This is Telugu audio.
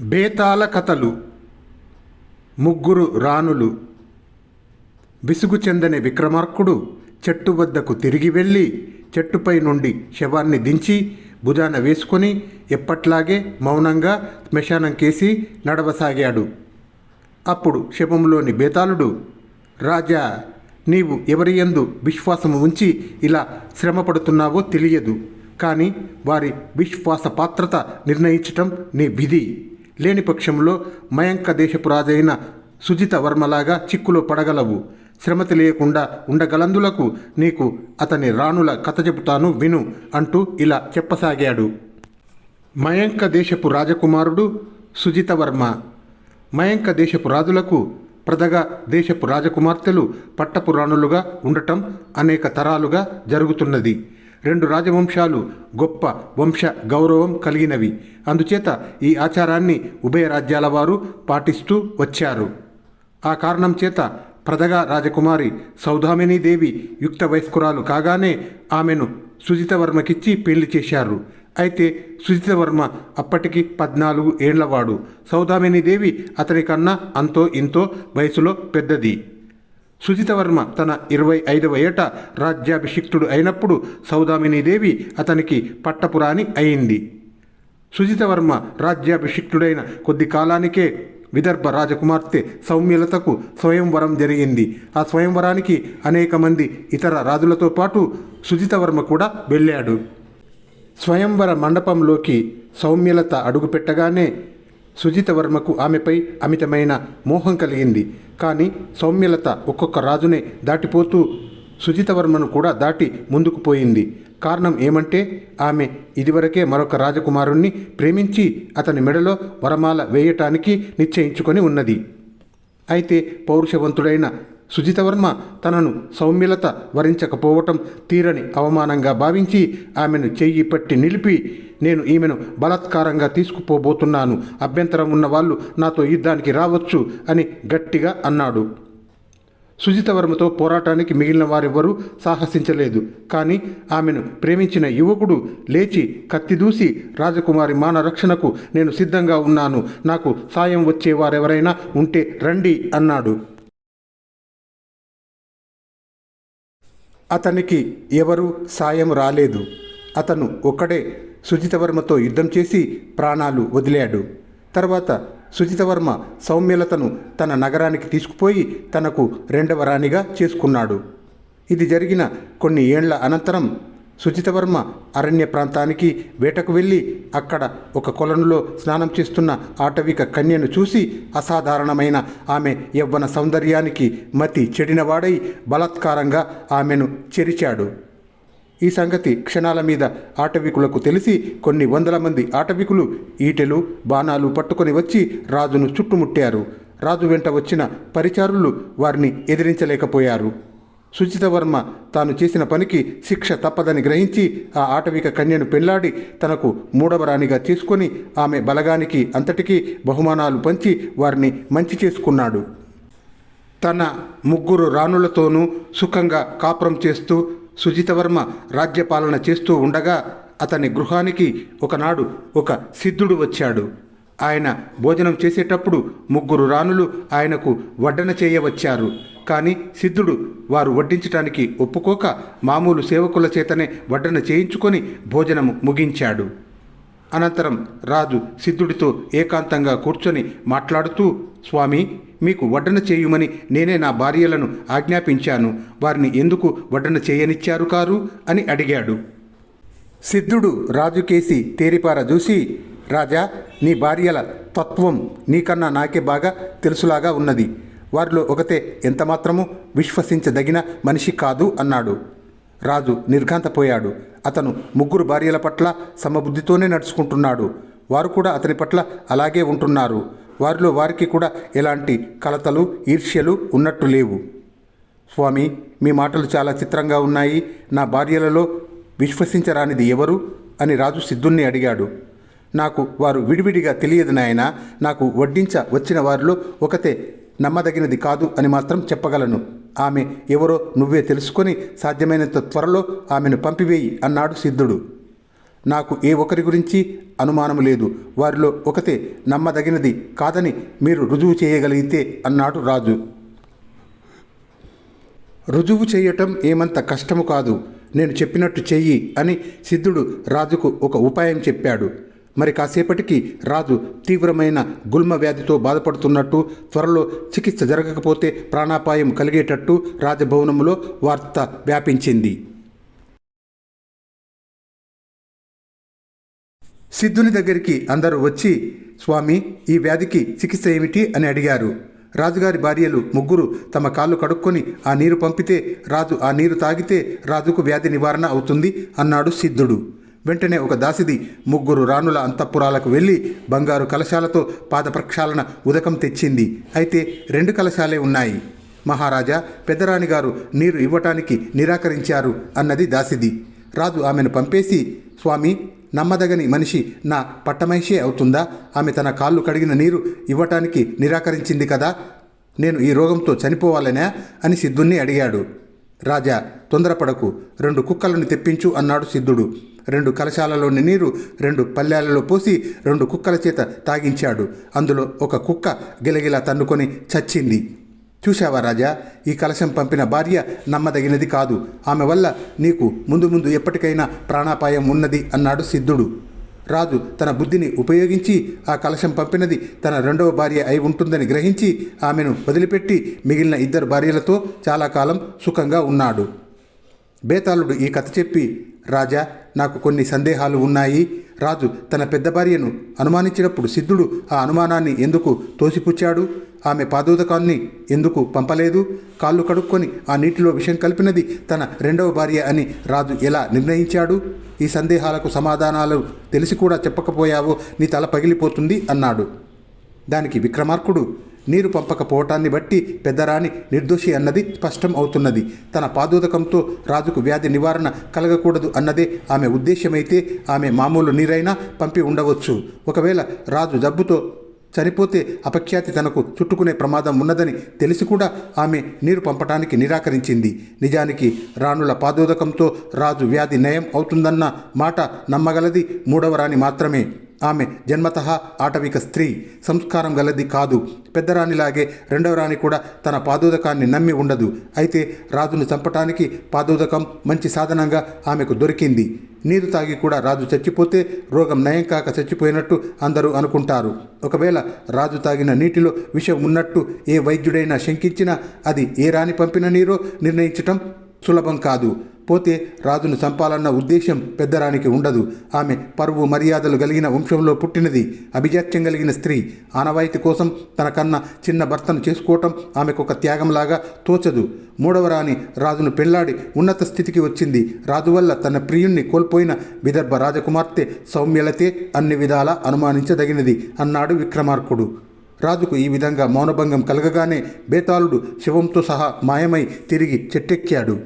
బేతాళ కథలు. ముగ్గురు రాణులు. విసుగు చెందని విక్రమార్కుడు చెట్టు వద్దకు తిరిగి వెళ్ళి చెట్టుపై నుండి శవాన్ని దించి భుజాన వేసుకొని ఎప్పట్లాగే మౌనంగా శ్మశానం కేసి నడవసాగాడు. అప్పుడు శవంలోని బేతాళుడు రాజా నీవు ఎవరి యందు విశ్వాసము ఉంచి ఇలా శ్రమపడుతున్నావో తెలియదు. కానీ వారి విశ్వాస పాత్రత నిర్ణయించటం నీ విధి. లేని పక్షంలో మయంక దేశపు రాజైన సుజిత వర్మలాగా చిక్కులో పడగలవు. శ్రమ తెలియకుండా ఉండగలందులకు నీకు అతని రాణుల కథ చెబుతాను విను అంటూ ఇలా చెప్పసాగాడు. మయంక దేశపు రాజకుమారుడు సుజితవర్మ మయంక దేశపు రాజులకు ప్రదగా దేశపు రాజకుమార్తెలు పట్టపు రాణులుగా ఉండటం అనేక తరాలుగా జరుగుతున్నది. రెండు రాజవంశాలు గొప్ప వంశ గౌరవం కలిగినవి. అందుచేత ఈ ఆచారాన్ని ఉభయ రాజ్యాల వారు పాటిస్తూ వచ్చారు. ఆ కారణం చేత ప్రదగా రాజకుమారి సౌదామిని దేవి యుక్త వయస్కురాలు కాగానే ఆమెను సుజితవర్మకిచ్చి పెళ్ళి చేశారు. అయితే సుజితవర్మ అప్పటికి పద్నాలుగు ఏండ్లవాడు సౌదామినీదేవి అతని కన్నా అంతో ఇంతో వయసులో పెద్దది. సుజితవర్మ తన ఇరవై ఐదవ ఏట రాజ్యాభిషిక్తుడు అయినప్పుడు సౌదామినీదేవి అతనికి పట్టపురాణి అయింది. సుజితవర్మ రాజ్యాభిషిక్తుడైన కొద్ది కాలానికే విదర్భ రాజకుమార్తె సౌమ్యలతకు స్వయంవరం జరిగింది. ఆ స్వయంవరానికి అనేక మంది ఇతర రాజులతో పాటు సుజితవర్మ కూడా వెళ్ళాడు. స్వయంవర మండపంలోకి సౌమ్యలత అడుగుపెట్టగానే సుజితవర్మకు ఆమెపై అమితమైన మోహం కలిగింది. కానీ సౌమ్యలత ఒక్కొక్క రాజునే దాటిపోతూ సుజితవర్మను కూడా దాటి ముందుకు పోయింది. కారణం ఏమంటే ఆమె ఇదివరకే మరొక రాజకుమారుణ్ణి ప్రేమించి అతని మెడలో వరమాల వేయటానికి నిశ్చయించుకొని ఉన్నది. అయితే పౌరుషవంతుడైన సుజితవర్మ తనను సౌమ్యలత వరించకపోవటం తీరని అవమానంగా భావించి ఆమెను చెయ్యి పట్టి నిలిపి నేను ఈమెను బలాత్కారంగా తీసుకుపోబోతున్నాను. అభ్యంతరం ఉన్న వాళ్ళు నాతో యుద్ధానికి రావచ్చు అని గట్టిగా అన్నాడు. సుజితవర్మతో పోరాటానికి మిగిలిన వారెవ్వరూ సాహసించలేదు. కానీ ఆమెను ప్రేమించిన యువకుడు లేచి కత్తిదూసి రాజకుమారి మాన రక్షణకు నేను సిద్ధంగా ఉన్నాను. నాకు సాయం వచ్చే వారెవరైనా ఉంటే రండి అన్నాడు. అతనికి ఎవరు సాయం రాలేదు. అతను ఒక్కడే సుజితవర్మతో యుద్ధం చేసి ప్రాణాలు వదిలాడు. తర్వాత సుజితవర్మ సౌమ్యలతను తన నగరానికి తీసుకుపోయి తనకు రెండవ రాణిగా చేసుకున్నాడు. ఇది జరిగిన కొన్ని ఏండ్ల అనంతరం సుచితవర్మ అరణ్య ప్రాంతానికి వేటకు వెళ్ళి అక్కడ ఒక కొలనులో స్నానం చేస్తున్న ఆటవిక కన్యను చూసి అసాధారణమైన ఆమె యవ్వన సౌందర్యానికి మతి చెడినవాడై బలాత్కారంగా ఆమెను చెరిచాడు. ఈ సంగతి క్షణాల మీద ఆటవికులకు తెలిసి కొన్ని వందల మంది ఆటవికులు ఈటెలు బాణాలు పట్టుకొని వచ్చి రాజును చుట్టుముట్టారు. రాజు వెంట వచ్చిన పరిచారులు వారిని ఎదిరించలేకపోయారు. సుచితవర్మ తాను చేసిన పనికి శిక్ష తప్పదని గ్రహించి ఆ ఆటవిక కన్యను పెళ్ళాడి తనకు మూడవరాణిగా తీసుకొని చేసుకొని ఆమె బలగానికి అంతటికీ బహుమానాలు పంచి వారిని మంచి చేసుకున్నాడు. తన ముగ్గురు రాణులతోనూ సుఖంగా కాపురం చేస్తూ సుజితవర్మ రాజ్యపాలన చేస్తూ ఉండగా అతని గృహానికి ఒకనాడు ఒక సిద్ధుడు వచ్చాడు. ఆయన భోజనం చేసేటప్పుడు ముగ్గురు రాణులు ఆయనకు వడ్డన చేయవచ్చారు. కానీ సిద్ధుడు వారు వడ్డించటానికి ఒప్పుకోక మామూలు సేవకుల చేతనే వడ్డన చేయించుకొని భోజనము ముగించాడు. అనంతరం రాజు సిద్ధుడితో ఏకాంతంగా కూర్చొని మాట్లాడుతూ స్వామి మీకు వడ్డన చేయుమని నేనే నా భార్యలను ఆజ్ఞాపించాను. వారిని ఎందుకు వడ్డన చేయనిచ్చారు కారు? అని అడిగాడు. సిద్ధుడు రాజుకేసి తేరిపార చూసి రాజా నీ భార్యల తత్వం నీకన్నా నాకే బాగా తెలుసులాగా ఉన్నది. వారిలో ఒకతే ఎంతమాత్రము విశ్వసించదగిన మనిషి కాదు అన్నాడు. రాజు నిర్ఘాంతపోయాడు. అతను ముగ్గురు భార్యల పట్ల సమబుద్ధితోనే నడుచుకుంటున్నాడు. వారు కూడా అతని పట్ల అలాగే ఉంటున్నారు. వారిలో వారికి కూడా ఎలాంటి కలతలు ఈర్ష్యలు ఉన్నట్టు లేవు. స్వామి మీ మాటలు చాలా చిత్రంగా ఉన్నాయి. నా భార్యలలో విశ్వసించరానిది ఎవరు? అని రాజు సిద్ధుణ్ణి అడిగాడు. నాకు వారు విడివిడిగా తెలియదు నాయన. నాకు వడ్డించ వచ్చిన వారిలో ఒకతే నమ్మదగినది కాదు అని మాత్రం చెప్పగలను. ఆమె ఎవరో నువ్వే తెలుసుకొని సాధ్యమైనంత త్వరలో ఆమెను పంపివేయి అన్నాడు సిద్ధుడు. నాకు ఏ ఒకరి గురించి అనుమానం లేదు. వారిలో ఒకతే నమ్మదగినది కాదని మీరు రుజువు చేయగలిగితే అన్నాడు రాజు. రుజువు చేయటం ఏమంత కష్టము కాదు. నేను చెప్పినట్టు చెయ్యి అని సిద్ధుడు రాజుకు ఒక ఉపాయం చెప్పాడు. మరి కాసేపటికి రాజు తీవ్రమైన గుల్మ వ్యాధితో బాధపడుతున్నట్టు త్వరలో చికిత్స జరగకపోతే ప్రాణాపాయం కలిగేటట్టు రాజభవనంలో వార్త వ్యాపించింది. సిద్ధుని దగ్గరికి అందరూ వచ్చి స్వామి ఈ వ్యాధికి చికిత్స ఏమిటి? అని అడిగారు. రాజుగారి భార్యలు ముగ్గురు తమ కాళ్ళు కడుక్కొని ఆ నీరు పంపితే రాజు ఆ నీరు తాగితే రాజుకు వ్యాధి నివారణ అవుతుంది అన్నాడు సిద్ధుడు. వెంటనే ఒక దాసిది ముగ్గురు రాణుల అంతఃపురాలకు వెళ్ళి బంగారు కలశాలతో పాద ప్రక్షాళన ఉదకం తెచ్చింది. అయితే రెండు కలశాలే ఉన్నాయి. మహారాజా పెద్దరాణి గారు నీరు ఇవ్వటానికి నిరాకరించారు అన్నది దాసిది. రాజు ఆమెను పంపేసి స్వామి నమ్మదగని మనిషి నా పట్టమహిషే అవుతుందా? ఆమె తన కాళ్ళు కడిగిన నీరు ఇవ్వటానికి నిరాకరించింది కదా? నేను ఈ రోగంతో చనిపోవాలనే? అని సిద్ధుణ్ణి అడిగాడు. రాజా తొందరపడకు. రెండు కుక్కలను తెప్పించు అన్నాడు సిద్ధుడు. రెండు కలశాలలోని నీరు రెండు పల్లెలలో పోసి రెండు కుక్కల చేత తాగించాడు. అందులో ఒక కుక్క గిలగిలా తన్నుకొని చచ్చింది. చూశావా రాజా ఈ కలశం పంపిన భార్య నమ్మదగినది కాదు. ఆమె వల్ల నీకు ముందు ముందు ఎప్పటికైనా ప్రాణాపాయం ఉన్నది అన్నాడు సిద్ధుడు. రాజు తన బుద్ధిని ఉపయోగించి ఆ కలశం పంపినది తన రెండవ భార్య అయి ఉంటుందని గ్రహించి ఆమెను వదిలిపెట్టి మిగిలిన ఇద్దరు భార్యలతో చాలా కాలం సుఖంగా ఉన్నాడు. బేతాళుడు ఈ కథ చెప్పి రాజా నాకు కొన్ని సందేహాలు ఉన్నాయి. రాజు తన పెద్ద భార్యను అనుమానించినప్పుడు సిద్ధుడు ఆ అనుమానాన్ని ఎందుకు తోసిపుచ్చాడు? ఆమె పాదోదకాన్ని ఎందుకు పంపలేదు? కాళ్ళు కడుక్కొని ఆ నీటిలో విషం కలిపినది తన రెండవ భార్య అని రాజు ఎలా నిర్ణయించాడు? ఈ సందేహాలకు సమాధానాలు తెలిసి కూడా చెప్పకపోయావో నీ తల పగిలిపోతుంది అన్నాడు. దానికి విక్రమార్కుడు నీరు పంపకపోవటాన్ని బట్టి పెద్దరాణి నిర్దోషి అన్నది స్పష్టం అవుతున్నది. తన పాదోదకంతో రాజుకు వ్యాధి నివారణ కలగకూడదు అన్నదే ఆమె ఉద్దేశమైతే ఆమె మామూలు నీరైనా పంపి ఉండవచ్చు. ఒకవేళ రాజు జబ్బుతో చనిపోతే అపఖ్యాతి తనకు చుట్టుకునే ప్రమాదం ఉన్నదని తెలిసి కూడా ఆమె నీరు పంపటానికి నిరాకరించింది. నిజానికి రాణుల పాదోదకంతో రాజు వ్యాధి నయం అవుతుందన్న మాట నమ్మగలది మూడవ రాణి మాత్రమే. ఆమె జన్మత ఆటవిక స్త్రీ. సంస్కారం గలది కాదు. పెద్దరాణిలాగే రెండవ రాణి కూడా తన పాదోదకాన్ని నమ్మి ఉండదు. అయితే రాజును చంపటానికి పాదోదకం మంచి సాధనంగా ఆమెకు దొరికింది. నీరు తాగి కూడా రాజు చచ్చిపోతే రోగం నయం కాక చచ్చిపోయినట్టు అందరూ అనుకుంటారు. ఒకవేళ రాజు తాగిన నీటిలో విషం ఉన్నట్టు ఏ వైద్యుడైనా శంకించినా అది ఏ రాణి పంపిన నీరో నిర్ణయించటం సులభం కాదు. పోతే రాజును చంపాలన్న ఉద్దేశం పెద్దరానికి ఉండదు. ఆమె పరువు మర్యాదలు కలిగిన వంశంలో పుట్టినది. అభిజాత్యం కలిగిన స్త్రీ ఆనవాయితీ కోసం తన కన్నా చిన్న భర్తను చేసుకోవటం ఆమెకు ఒక త్యాగంలాగా తోచదు. మూడవ రాణి రాజును పెళ్ళాడి ఉన్నత స్థితికి వచ్చింది. రాజు వల్ల తన ప్రియుణ్ణి కోల్పోయిన విదర్భ రాజకుమార్తె సౌమ్యలతే అన్ని విధాలా అనుమానించదగినది అన్నాడు విక్రమార్కుడు. రాజుకు ఈ విధంగా మౌనభంగం కలగగానే బేతాళుడు శివంతో సహా మాయమై తిరిగి చెట్టెక్కాడు.